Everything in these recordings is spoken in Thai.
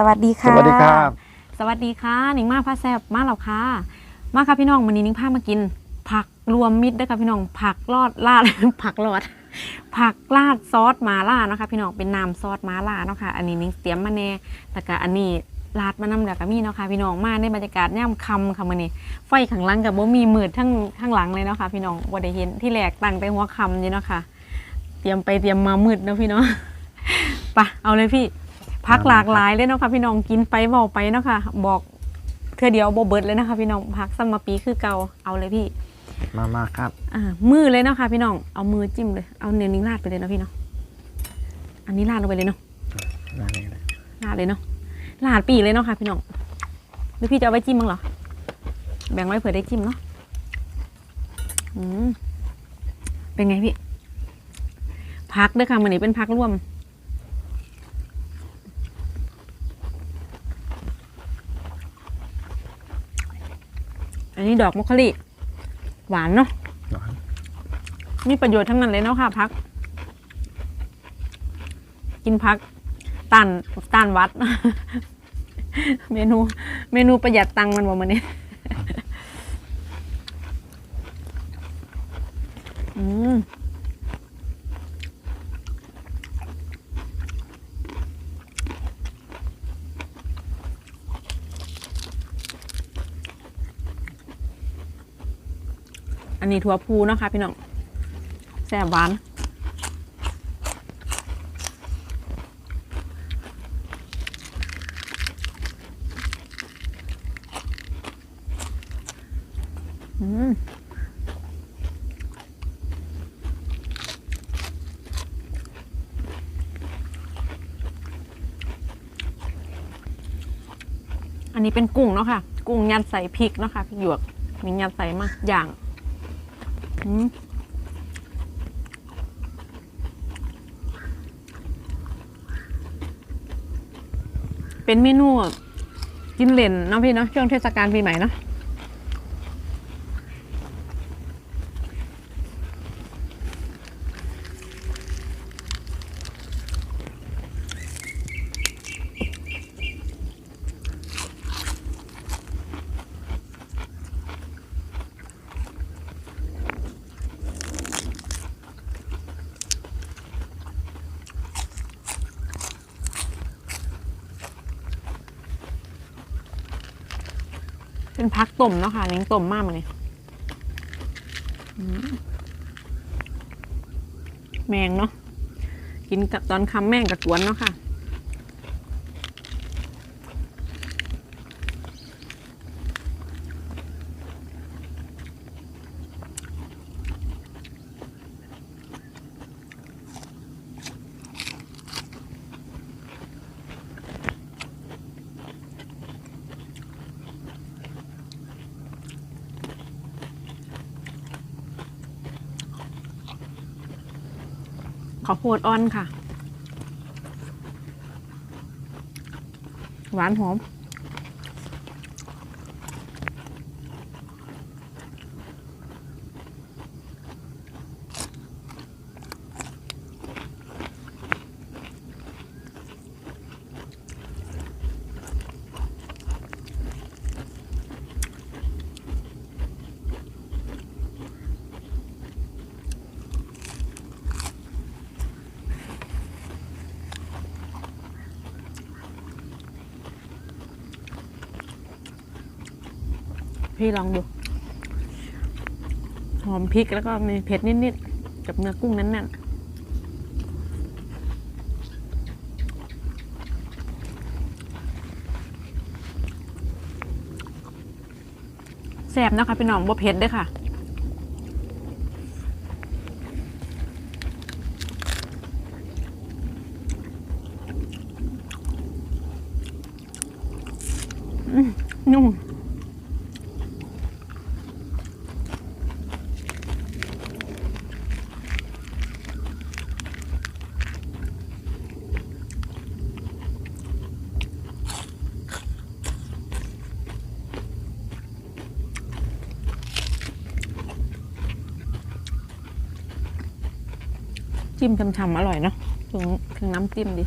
สวัสดีค่ะ สวัสดีครับ สวัสดีค่ะหนิงมาพาแซบมาแล้วค่ะ มาค่ะพี่น้องวันนี้หนิงพามากิน ผักรวมมิตรด้วยค่ะพี่น้องผักรอดลาด ผักรอด ผักราดซอสมาล่านะคะพี่น้องเป็นน้ำซอสมาล่าเนาะค่ะอันนี้หนิงเตรียมมาแน่แต่ก็อันนี้ราดมานำเดากะมีเนาะค่ะพี่น้องมาในบรรยากาศย่ำคำค่ะมันนี้ไฟข้างหลังกับบ่มีมืดทั้งทั้งหลังเลยเนาะค่ะพี่น้องบ่ได้เห็นที่แรกตั้งแต่หัวคำอยู่เนาะค่ะ เตรียมไปเตรียมมามืดเนาะพี่น้องไปเอาเลยพี่ พักหลากหลายเลยเนาะค่ะพี่น้องกินไปเบาไปเนาะค่ะ บอกเทื่อเดียวโบเบิดเลยนะคะพี่น้องพักซัมมาปีคือเก่าเอาเลยพี่ มามาครับอ่ามือเลยเนาะค่ะพี่น้องเอามือจิ้มเลยเอาเนื้อนิ้งราดไปเลยเนาะพี่เนาะอันนี้ราดลงไปเลยเนาะมาเลยนะราดเลยเนาะราดปีเลยเนาะค่ะพี่น้องหรือพี่จะเอาไว้จิ้มมั้งเหรอแบ่งไว้เผื่อได้จิ้มเนาะอืมเป็นไงพี่พักด้วยค่ะมันนี้เป็นพักร่วม นนี้ดอกมะขลีหวานเนาะหวานมีประโยชน์ทั้งนั้นเลยเนาะค่ะพัก กินพักต้านต้านวัด เมนู เมนูประหยัดตังค์มันบอกมันนี้อืม อันนี้ถั่วพูเนาะค่ะพี่น้องแซ่บหวานอืมอันนี้เป็นกุ้งเนาะค่ะ กุ้งยัดใส่พริกเนาะค่ะพริกหยวกมียัดใส่มาอย่าง เป็นเมนูกินเล่นเนาะพี่เนาะช่วงเทศกาลปีใหม่เนาะ พักต้มเนาะค่ะเล้งต้มมากเลยแมงเนาะกินกับตอนคำแมงกับกวนเนาะค่ะ ข้าวโพดอ่อนค่ะ หวานหอม พี่ลองดูหอมพริกแล้วก็มีเผ็ดนิดๆกับเนื้อกุ้งนั่นๆแซ่บนะคะพี่น้องบ่เผ็ดด้วยค่ะ อืมนุ่ม จิ้มชำๆอร่อยเนาะถึงถึงน้ำจิ้มดิ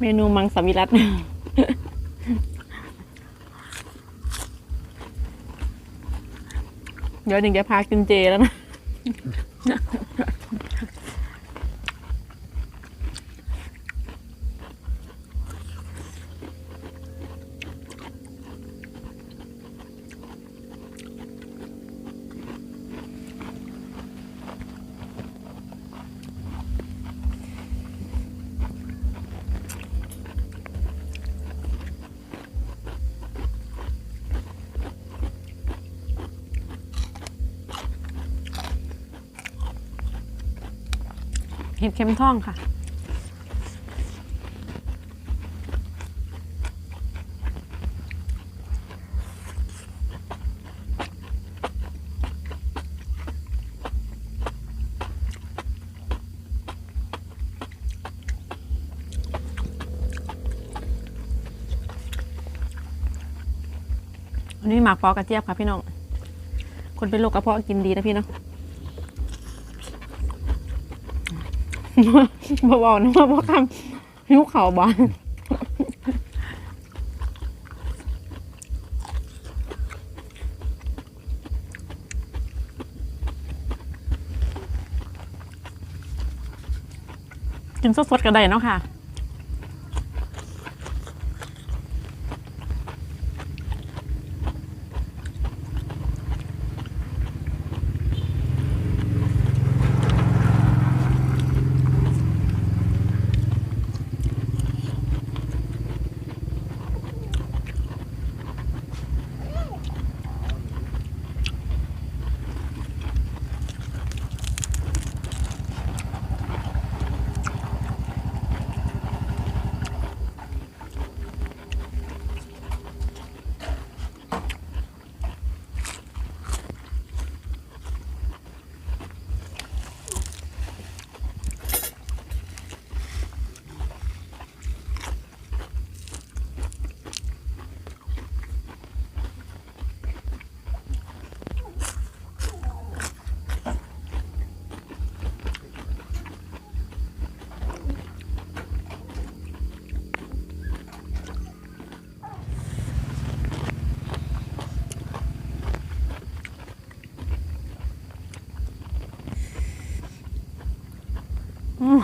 เมนูมังสวิรัตเดี๋ยวหนึ่งจะพากินเจแล้วนะ เห็ดเข็มท่องค่ะ อันนี้หมากปอกระเจี๊ยบค่ะพี่น้อง คนเป็นโรคกระเพาะกินดีนะพี่เนาะ บบอกนะว่าบอกคำหิวเข่าวบ้านกินสดๆก็ได้เนาะค่ะ อืม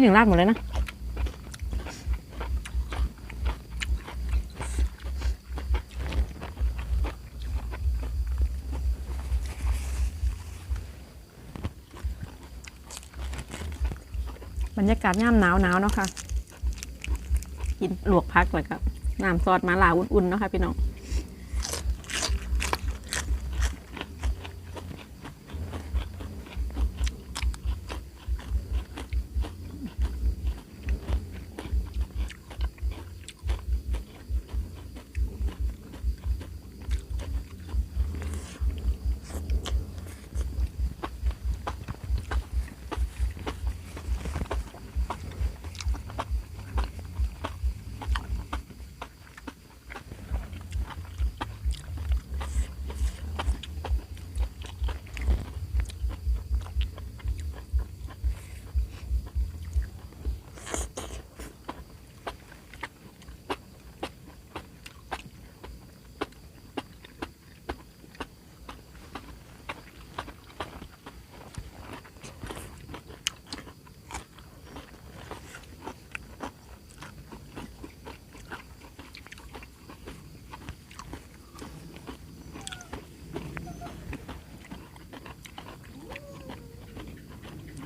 พี่หนึ่งราดหมดเลยนะบรรยากาศย่ามหนาวหนาวๆเนาะค่ะ กินลวกพักเลยครับน้ำซอสมาลาอุ่นๆเนาะค่ะพี่น้อง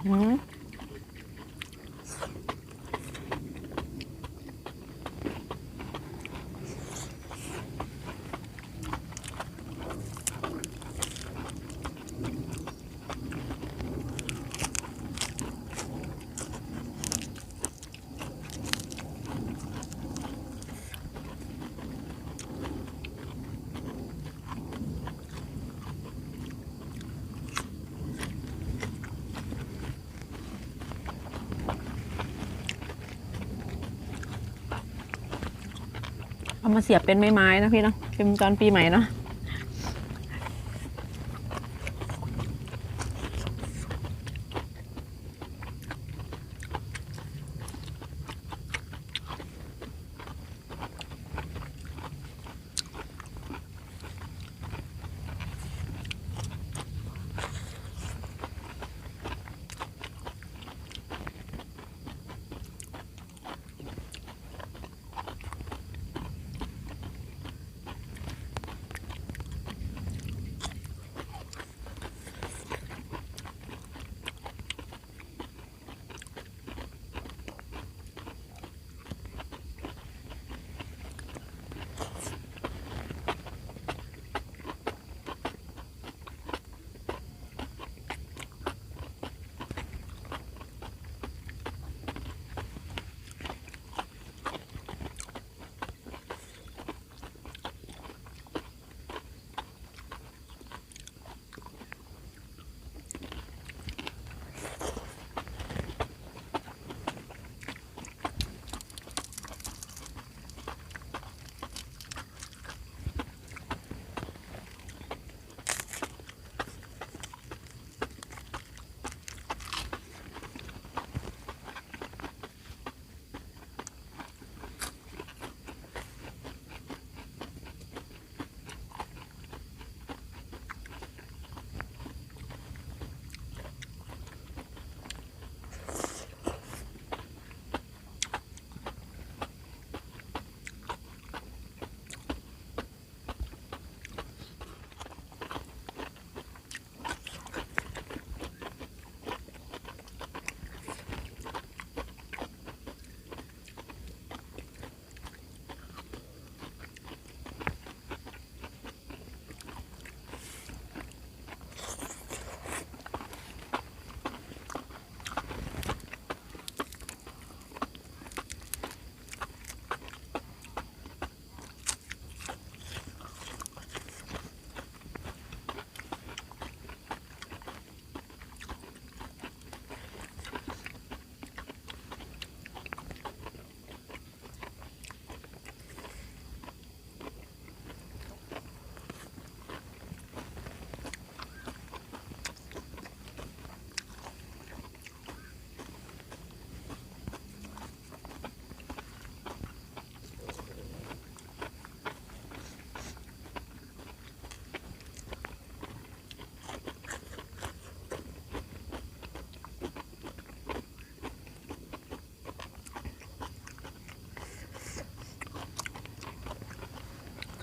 อื มามาเสียบเป็นไม้ๆนะพี่เนาะเป็นตอนปีใหม่เนาะ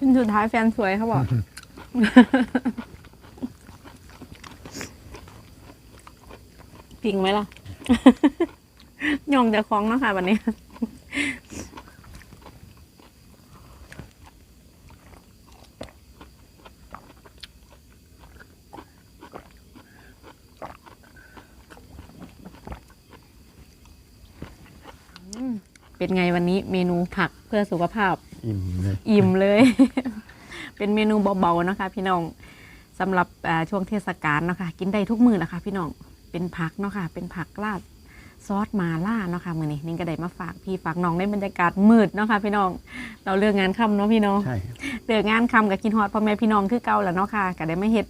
ขึ้นสุดท้ายแฟนสวยเขาบอกพิงไหมล่ะ ยองจะคล้องเนาะค่ะวันนี้อืมเป็นไงวันนี้เมนูผักเพื่อสุขภาพ อิ่มเลยอิ่มเลย เป็นเมนูเบาๆนะคะพี่น้องสำหรับอ่าช่วงเทศกาลเนาะคะกินได้ทุกมื้อนะคะ พี่น้องเป็นผักเนาะค่ะเป็นผักราดซอสมาล่าเนาะค่ะมื้อนี้นิ่งก็ได้มาฝากพี่ฝากน้องในบรรยากาศมืดเนาะค่ะพี่น้องเราเลือกงานค่ำเนาะพี่น้องใช่ครับเลือกงานค่ำกับกินฮอดพ่อแม่พี่น้องคือเก่าแหล้วเนาะค่ะก็ได้มาเฮ็ด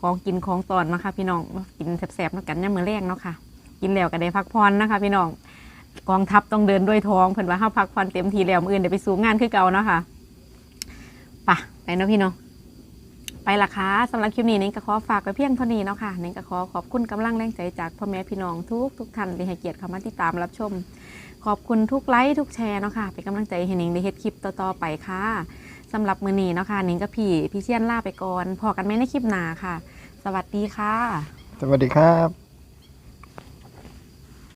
ของกินของตอนเนาะค่ะพี่น้องมากินแซ่บๆเนาะกันยามมื้อแรงเนาะค่ะกินแล้วก็ได้พักผ่อนนะคะ พี่น้อง กองทัพต้องเดินด้วยท้องเพิ่นว่าเฮาพักผ่อนเต็มทีแล้วมืออื่นเดี๋ยวไปสู่งานคือเก่าเนาะค่ะปะไปเนาะพี่น้องไปละคะสำหรับคลิปนี้นิ้งก็ขอฝากไว้เพียงเท่านี้เนาะค่ะนิ้งก็ขอขอบคุณกำลังแรงใจจากพ่อแม่พี่น้องทุกทุกท่านที่ให้เกียรติเข้ามาติดตามรับชม ขอบคุณทุกไลค์ทุกแชร์เนาะค่ะเป็นกำลังใจให้นิ้งได้เฮ็ดคลิปต่อๆไปค่ะสำหรับมือนี้เนาะค่ะนิ้งกับพี่พี่เชียนลาไปก่อนพอกันไหมในคลิปหน้าค่ะ สวัสดีค่ะ สวัสดีครับ